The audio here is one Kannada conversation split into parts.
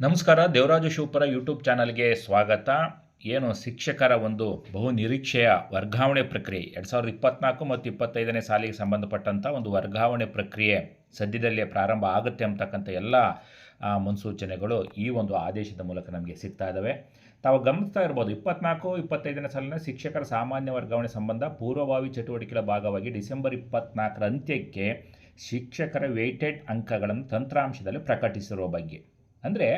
ನಮಸ್ಕಾರ, ದೇವರಾಜು ಶಿವಪುರ ಯೂಟ್ಯೂಬ್ ಚಾನಲ್ಗೆ ಸ್ವಾಗತ. ಏನು ಶಿಕ್ಷಕರ ಒಂದು ಬಹು ನಿರೀಕ್ಷೆಯ ವರ್ಗಾವಣೆ ಪ್ರಕ್ರಿಯೆ, ಎರಡು ಸಾವಿರದ ಇಪ್ಪತ್ನಾಲ್ಕು ಮತ್ತು ಇಪ್ಪತ್ತೈದನೇ ಸಾಲಿಗೆ ಸಂಬಂಧಪಟ್ಟಂಥ ಒಂದು ವರ್ಗಾವಣೆ ಪ್ರಕ್ರಿಯೆ ಸದ್ಯದಲ್ಲೇ ಪ್ರಾರಂಭ ಆಗುತ್ತೆ ಅಂತಕ್ಕಂಥ ಎಲ್ಲ ಮುನ್ಸೂಚನೆಗಳು ಈ ಒಂದು ಆದೇಶದ ಮೂಲಕ ನಮಗೆ ಸಿಗ್ತಾ ಇದ್ದಾವೆ ತಾವು ಗಮನಿಸ್ತಾ ಇರ್ಬೋದು, ಇಪ್ಪತ್ನಾಲ್ಕು, ಇಪ್ಪತ್ತೈದನೇ ಸಾಲಿನ ಶಿಕ್ಷಕರ ಸಾಮಾನ್ಯ ವರ್ಗಾವಣೆ ಸಂಬಂಧ ಪೂರ್ವಭಾವಿ ಚಟುವಟಿಕೆಗಳ ಭಾಗವಾಗಿ ಡಿಸೆಂಬರ್ ಇಪ್ಪತ್ನಾಲ್ಕರ ಅಂತ್ಯಕ್ಕೆ ಶಿಕ್ಷಕರ ವೇಟೆಡ್ ಅಂಕಗಳನ್ನು ತಂತ್ರಾಂಶದಲ್ಲಿ ಪ್ರಕಟಿಸಿರುವ ಬಗ್ಗೆ. ಅಂದರೆ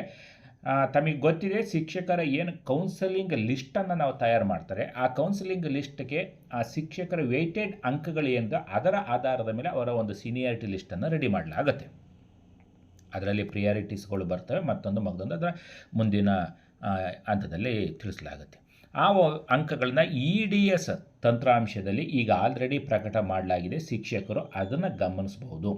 ತಮಗೆ ಗೊತ್ತಿದೆ ಶಿಕ್ಷಕರ ಏನು ಕೌನ್ಸಲಿಂಗ್ ಲಿಸ್ಟನ್ನು ನಾವು ತಯಾರು ಮಾಡ್ತಾರೆ. ಆ ಕೌನ್ಸಿಲಿಂಗ್ ಲಿಸ್ಟ್ಗೆ ಆ ಶಿಕ್ಷಕರ ವೆಯ್ಟೆಡ್ ಅಂಕಗಳು ಏನು ಅದರ ಆಧಾರದ ಮೇಲೆ ಅವರ ಒಂದು ಸೀನಿಯಾರಿಟಿ ಲಿಸ್ಟನ್ನು ರೆಡಿ ಮಾಡಲಾಗತ್ತೆ. ಅದರಲ್ಲಿ ಪ್ರಿಯಾರಿಟೀಸ್ಗಳು ಬರ್ತವೆ, ಮತ್ತೊಂದು ಮಗದೊಂದು ಅದರ ಮುಂದಿನ ಹಂತದಲ್ಲಿ ತಿಳಿಸಲಾಗುತ್ತೆ. ಆ ಅಂಕಗಳನ್ನ ಇ ಡಿ ಎಸ್ ತಂತ್ರಾಂಶದಲ್ಲಿ ಈಗ ಆಲ್ರೆಡಿ ಪ್ರಕಟ ಮಾಡಲಾಗಿದೆ ಶಿಕ್ಷಕರು, ಅದನ್ನು ಗಮನಿಸಬಹುದು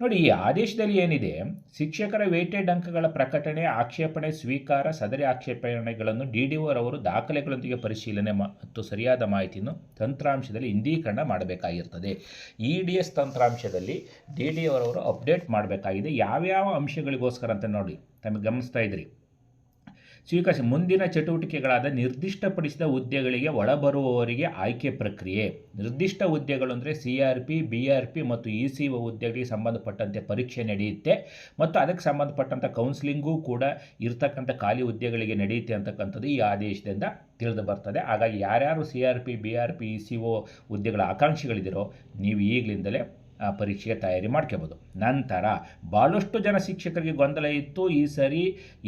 ನೋಡಿ, ಈ ಆದೇಶದಲ್ಲಿ ಏನಿದೆ? ಶಿಕ್ಷಕರ ವೇಟೆಡ್ ಅಂಕಗಳ ಪ್ರಕಟಣೆ, ಆಕ್ಷೇಪಣೆ, ಸ್ವೀಕಾರ, ಸದರಿ ಆಕ್ಷೇಪಣೆಗಳನ್ನು ಡಿ ಡಿ ಅವರು ದಾಖಲೆಗಳೊಂದಿಗೆ ಪರಿಶೀಲನೆ ಮತ್ತು ಸರಿಯಾದ ಮಾಹಿತಿಯನ್ನು ತಂತ್ರಾಂಶದಲ್ಲಿ ಇಂದೀಕರಣ ಮಾಡಬೇಕಾಗಿರ್ತದೆ. ಇ ಡಿ ಎಸ್ ತಂತ್ರಾಂಶದಲ್ಲಿ ಡಿ ಡಿ ಅವರವರು ಅಪ್ಡೇಟ್ ಮಾಡಬೇಕಾಗಿದೆ. ಯಾವ್ಯಾವ ಅಂಶಗಳಿಗೋಸ್ಕರ ಅಂತ ನೋಡಿ, ತಮಗೆ ಗಮನಿಸ್ತಾ ಇದ್ರಿ? ಸ್ವೀಕರಿಸಿ ಮುಂದಿನ ಚಟುವಟಿಕೆಗಳಾದ ನಿರ್ದಿಷ್ಟಪಡಿಸಿದ ಹುದ್ದೆಗಳಿಗೆ ಒಳಬರುವವರಿಗೆ ಆಯ್ಕೆ ಪ್ರಕ್ರಿಯೆ. ನಿರ್ದಿಷ್ಟ ಹುದ್ದೆಗಳು ಅಂದರೆ C R P B R P ಮತ್ತು ಇ ಸಿ ಒ ಹುದ್ದೆಗಳಿಗೆ ಸಂಬಂಧಪಟ್ಟಂತೆ ಪರೀಕ್ಷೆ ನಡೆಯುತ್ತೆ. ಮತ್ತು ಅದಕ್ಕೆ ಸಂಬಂಧಪಟ್ಟಂಥ ಕೌನ್ಸಿಲಿಂಗೂ ಕೂಡ ಇರ್ತಕ್ಕಂಥ ಖಾಲಿ ಹುದ್ದೆಗಳಿಗೆ ನಡೆಯುತ್ತೆ ಅಂತಕ್ಕಂಥದ್ದು ಈ ಆದೇಶದಿಂದ ತಿಳಿದು ಬರ್ತದೆ. ಹಾಗಾಗಿ ಯಾರ್ಯಾರು C R P B R P E C O ಹುದ್ದೆಗಳ ಆಕಾಂಕ್ಷಿಗಳಿದ್ದೀರೋ ನೀವು ಈಗಲಿಂದಲೇ ಪರೀಕ್ಷೆಗೆ ತಯಾರಿ ಮಾಡ್ಕೋಬೋದು. ನಂತರ ಭಾಳಷ್ಟು ಜನ ಶಿಕ್ಷಕರಿಗೆ ಗೊಂದಲ ಇತ್ತು. ಈ ಸರಿ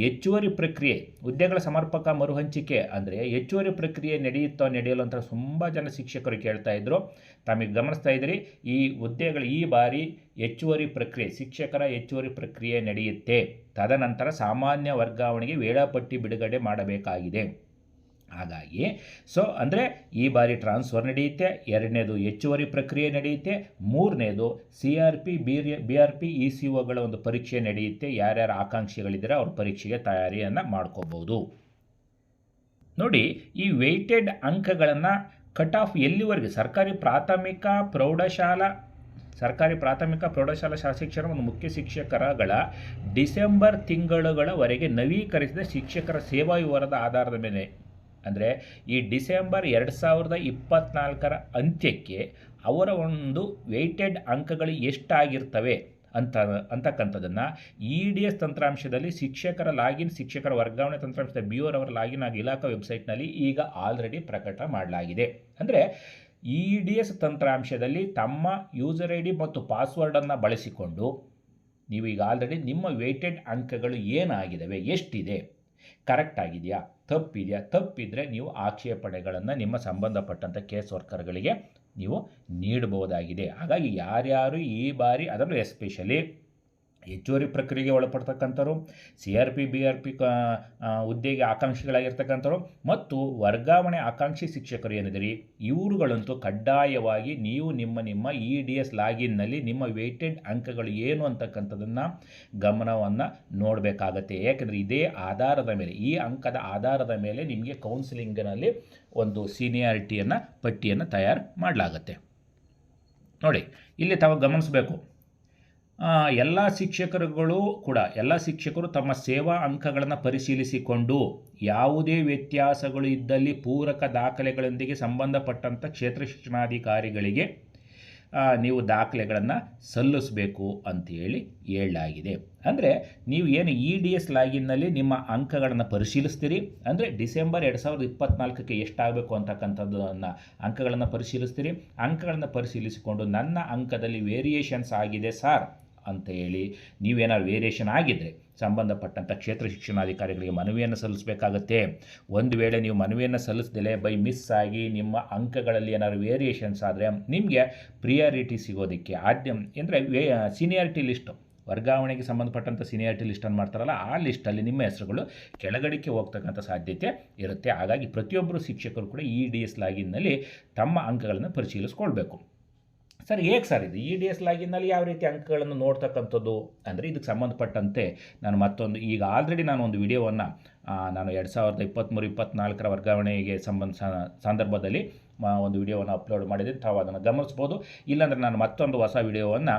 ಹೆಚ್ಚುವರಿ ಪ್ರಕ್ರಿಯೆ, ಹುದ್ದೆಗಳ ಸಮರ್ಪಕ ಮರುಹಂಚಿಕೆ ಅಂದರೆ ಹೆಚ್ಚುವರಿ ಪ್ರಕ್ರಿಯೆ ನಡೆಯುತ್ತೋ ನಡೆಯಲು ಅಂತ ತುಂಬ ಜನ ಶಿಕ್ಷಕರು ಕೇಳ್ತಾ ಇದ್ದರು ತಮಗೆ ಗಮನಿಸ್ತಾ ಇದ್ರಿ, ಈ ಹುದ್ದೆಗಳು ಈ ಬಾರಿ ಹೆಚ್ಚುವರಿ ಪ್ರಕ್ರಿಯೆ, ಶಿಕ್ಷಕರ ಹೆಚ್ಚುವರಿ ಪ್ರಕ್ರಿಯೆ ನಡೆಯುತ್ತೆ. ತದನಂತರ ಸಾಮಾನ್ಯ ವರ್ಗಾವಣೆಗೆ ವೇಳಾಪಟ್ಟಿ ಬಿಡುಗಡೆ ಮಾಡಬೇಕಾಗಿದೆ. ಹಾಗಾಗಿ ಸೊ ಅಂದರೆ ಈ ಬಾರಿ ಟ್ರಾನ್ಸ್ಫರ್ ನಡೆಯುತ್ತೆ, ಎರಡನೇದು ಹೆಚ್ಚುವರಿ ಪ್ರಕ್ರಿಯೆ ನಡೆಯುತ್ತೆ, ಮೂರನೇದು C R P B B R P E C ಒಗಳ ಒಂದು ಪರೀಕ್ಷೆ ನಡೆಯುತ್ತೆ. ಯಾರ್ಯಾರು ಆಕಾಂಕ್ಷಿಗಳಿದ್ದರೆ ಅವ್ರ ಪರೀಕ್ಷೆಗೆ ತಯಾರಿಯನ್ನು ಮಾಡ್ಕೋಬೋದು. ನೋಡಿ, ಈ ವೆಯ್ಟೆಡ್ ಅಂಕಗಳನ್ನು ಕಟ್ ಆಫ್ ಎಲ್ಲಿವರೆಗೆ? ಸರ್ಕಾರಿ ಪ್ರಾಥಮಿಕ ಪ್ರೌಢಶಾಲಾ, ಸರ್ಕಾರಿ ಪ್ರಾಥಮಿಕ ಪ್ರೌಢಶಾಲಾ ಶಾಶಿಕ್ಷಣ ಒಂದು ಮುಖ್ಯ ಶಿಕ್ಷಕರಗಳ ಡಿಸೆಂಬರ್ ತಿಂಗಳುಗಳವರೆಗೆ ನವೀಕರಿಸಿದ ಶಿಕ್ಷಕರ ಸೇವಾ ವಿವರದ ಆಧಾರದ ಮೇಲೆ ಅಂದರೆ ಈ ಡಿಸೆಂಬರ್ ಎರಡು ಸಾವಿರದ ಇಪ್ಪತ್ತ್ನಾಲ್ಕರ ಅಂತ್ಯಕ್ಕೆ ಅವರ ಒಂದು ವೆಯ್ಟೆಡ್ ಅಂಕಗಳು ಎಷ್ಟಾಗಿರ್ತವೆ ಅಂತ, ಅಂತಕ್ಕಂಥದ್ದನ್ನು ಇ ಡಿ ಎಸ್ ತಂತ್ರಾಂಶದಲ್ಲಿ ಶಿಕ್ಷಕರ ಲಾಗಿನ್ ಶಿಕ್ಷಕರ ವರ್ಗಾವಣೆ ತಂತ್ರಾಂಶದ ಬಿ ಅವರ ಲಾಗಿನ್ ಆಗಿ ಇಲಾಖಾ ವೆಬ್ಸೈಟ್ನಲ್ಲಿ ಈಗ ಆಲ್ರೆಡಿ ಪ್ರಕಟ ಮಾಡಲಾಗಿದೆ. ಅಂದರೆ ಇ ಡಿ ಎಸ್ ತಂತ್ರಾಂಶದಲ್ಲಿ ತಮ್ಮ ಯೂಸರ್ ಐ ಡಿ ಮತ್ತು ಪಾಸ್ವರ್ಡನ್ನು ಬಳಸಿಕೊಂಡು ನೀವು ಈಗ ಆಲ್ರೆಡಿ ನಿಮ್ಮ ವೆಯ್ಟೆಡ್ ಅಂಕಗಳು ಏನಾಗಿದ್ದಾವೆ, ಎಷ್ಟಿದೆ? ಕರೆಕ್ಟ್ ಆಗಿದೆಯಾ? ತಪ್ಪಿದೆಯಾ? ತಪ್ಪಿದರೆ ನೀವು ಆಕ್ಷೇಪಣೆಗಳನ್ನು ನಿಮ್ಮ ಸಂಬಂಧಪಟ್ಟಂಥ ಕೇಸ್ ವರ್ಕರ್ಗಳಿಗೆ ನೀವು ನೀಡಬಹುದಾಗಿದೆ ಹಾಗಾಗಿ ಯಾರ್ಯಾರು ಈ ಬಾರಿ ಅದರಲ್ಲೂ ಎಸ್ಪೆಷಲಿ ಹೆಚ್ಚುವರಿ ಪ್ರಕ್ರಿಯೆಗೆ ಒಳಪಡ್ತಕ್ಕಂಥವ್ರು C R P B R P ಹುದ್ದೆಗೆ ಆಕಾಂಕ್ಷಿಗಳಾಗಿರ್ತಕ್ಕಂಥವ್ರು ಮತ್ತು ವರ್ಗಾವಣೆ ಆಕಾಂಕ್ಷಿ ಶಿಕ್ಷಕರು ಏನಿದ್ದೀರಿ, ಇವರುಗಳಂತೂ ಕಡ್ಡಾಯವಾಗಿ ನೀವು ನಿಮ್ಮ ನಿಮ್ಮ ಇ ಡಿ ಎಸ್ ಲಾಗಿನ್ನಲ್ಲಿ ನಿಮ್ಮ ವೇಟೆಡ್ ಅಂಕಗಳು ಏನು ಅಂತಕ್ಕಂಥದ್ದನ್ನು ಗಮನವನ್ನು ನೋಡಬೇಕಾಗತ್ತೆ. ಯಾಕೆಂದರೆ ಇದೇ ಆಧಾರದ ಮೇಲೆ, ಈ ಅಂಕದ ಆಧಾರದ ಮೇಲೆ ನಿಮಗೆ ಕೌನ್ಸಿಲಿಂಗ್ನಲ್ಲಿ ಒಂದು ಸೀನಿಯಾರಿಟಿಯನ್ನು ಪಟ್ಟಿಯನ್ನು ತಯಾರು ಮಾಡಲಾಗತ್ತೆ. ನೋಡಿ, ಇಲ್ಲಿ ತಾವು ಗಮನಿಸಬೇಕು. ಎಲ್ಲ ಶಿಕ್ಷಕರುಗಳು ಕೂಡ, ಎಲ್ಲ ಶಿಕ್ಷಕರು ತಮ್ಮ ಸೇವಾ ಅಂಕಗಳನ್ನು ಪರಿಶೀಲಿಸಿಕೊಂಡು ಯಾವುದೇ ವ್ಯತ್ಯಾಸಗಳು ಇದ್ದಲ್ಲಿ ಪೂರಕ ದಾಖಲೆಗಳೊಂದಿಗೆ ಸಂಬಂಧಪಟ್ಟಂಥ ಕ್ಷೇತ್ರ ಶಿಕ್ಷಣಾಧಿಕಾರಿಗಳಿಗೆ ನೀವು ದಾಖಲೆಗಳನ್ನು ಸಲ್ಲಿಸಬೇಕು ಅಂತೇಳಿ ಹೇಳಲಾಗಿದೆ. ಅಂದರೆ ನೀವು ಏನು ಇ ಡಿ ಎಸ್ ಲಾಗಿನ್ನಲ್ಲಿ ನಿಮ್ಮ ಅಂಕಗಳನ್ನು ಪರಿಶೀಲಿಸ್ತೀರಿ, ಅಂದರೆ ಡಿಸೆಂಬರ್ ಎರಡು ಸಾವಿರದ ಇಪ್ಪತ್ನಾಲ್ಕಕ್ಕೆ ಎಷ್ಟಾಗಬೇಕು ಅಂತಕ್ಕಂಥದ್ದನ್ನು ಅಂಕಗಳನ್ನು ಪರಿಶೀಲಿಸ್ತೀರಿ. ಅಂಕಗಳನ್ನು ಪರಿಶೀಲಿಸಿಕೊಂಡು ನನ್ನ ಅಂಕದಲ್ಲಿ ವೇರಿಯೇಷನ್ಸ್ ಆಗಿದೆ ಸರ್. ಅಂತ ಹೇಳಿ ನೀವೇನಾದ್ರು ವೇರಿಯೇಷನ್ ಆಗಿದ್ದರೆ ಸಂಬಂಧಪಟ್ಟಂಥ ಕ್ಷೇತ್ರ ಶಿಕ್ಷಣಾಧಿಕಾರಿಗಳಿಗೆ ಮನವಿಯನ್ನು ಸಲ್ಲಿಸಬೇಕಾಗತ್ತೆ. ಒಂದು ವೇಳೆ ನೀವು ಮನವಿಯನ್ನು ಸಲ್ಲಿಸದಲೇ ಬೈ ಮಿಸ್ ಆಗಿ ನಿಮ್ಮ ಅಂಕಗಳಲ್ಲಿ ಏನಾದರೂ ವೇರಿಯೇಷನ್ಸ್ ಆದರೆ ನಿಮಗೆ ಪ್ರಿಯಾರಿಟಿ ಸಿಗೋದಕ್ಕೆ ಆದ್ಯ ಅಂದರೆ ವೇ ಸೀನಿಯಾರಿಟಿ ಲಿಸ್ಟು ವರ್ಗಾವಣೆಗೆ ಸಂಬಂಧಪಟ್ಟಂಥ ಸೀನಿಯಾರಿಟಿ ಲಿಸ್ಟನ್ನು ಮಾಡ್ತಾರಲ್ಲ, ಆ ಲಿಸ್ಟಲ್ಲಿ ನಿಮ್ಮ ಹೆಸರುಗಳು ಕೆಳಗಡೆಗೆ ಹೋಗ್ತಕ್ಕಂಥ ಸಾಧ್ಯತೆ ಇರುತ್ತೆ. ಹಾಗಾಗಿ ಪ್ರತಿಯೊಬ್ಬರು ಶಿಕ್ಷಕರು ಕೂಡ ಇ ಡಿ ಎಸ್ ಲಾಗಿನ್ನಲ್ಲಿ ತಮ್ಮ ಅಂಕಗಳನ್ನು ಪರಿಶೀಲಿಸ್ಕೊಳ್ಬೇಕು. ಸರ್, ಹೇಗೆ ಸರ್ ಇದು? ಇ ಡಿ ಎಸ್ ಲಾಗಿನಲ್ಲಿ ಯಾವ ರೀತಿ ಅಂಕಗಳನ್ನು ನೋಡ್ತಕ್ಕಂಥದ್ದು? ಅಂದರೆ ಇದಕ್ಕೆ ಸಂಬಂಧಪಟ್ಟಂತೆ ನಾನು ಮತ್ತೊಂದು, ಈಗ ಆಲ್ರೆಡಿ ನಾನು ಒಂದು ವಿಡಿಯೋವನ್ನು ನಾನು ಎರಡು ಸಾವಿರದ ಇಪ್ಪತ್ತ್ಮೂರು ಇಪ್ಪತ್ತ್ನಾಲ್ಕರ ವರ್ಗಾವಣೆಗೆ ಸಂಬಂಧ ಸಂದರ್ಭದಲ್ಲಿ ಒಂದು ವಿಡಿಯೋವನ್ನು ಅಪ್ಲೋಡ್ ಮಾಡಿದೆ ತಾವು ಅದನ್ನು ಗಮನಿಸ್ಬೋದು. ಇಲ್ಲಾಂದರೆ ನಾನು ಮತ್ತೊಂದು ಹೊಸ ವಿಡಿಯೋವನ್ನು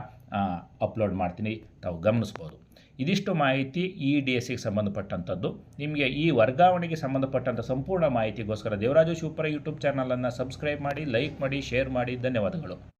ಅಪ್ಲೋಡ್ ಮಾಡ್ತೀನಿ. ತಾವು ಗಮನಿಸ್ಬೋದು. ಇದಿಷ್ಟು ಮಾಹಿತಿ ಇ ಡಿ ಎಸ್ಸಿಗೆ ಸಂಬಂಧಪಟ್ಟಂಥದ್ದು. ನಿಮಗೆ ಈ ವರ್ಗಾವಣೆಗೆ ಸಂಬಂಧಪಟ್ಟಂಥ ಸಂಪೂರ್ಣ ಮಾಹಿತಿಗೋಸ್ಕರ ದೇವರಾಜು ಶಿವಪುರ ಯೂಟ್ಯೂಬ್ ಚಾನಲನ್ನು ಸಬ್ಸ್ಕ್ರೈಬ್ ಮಾಡಿ ಲೈಕ್ ಮಾಡಿ ಶೇರ್ ಮಾಡಿ. ಧನ್ಯವಾದಗಳು.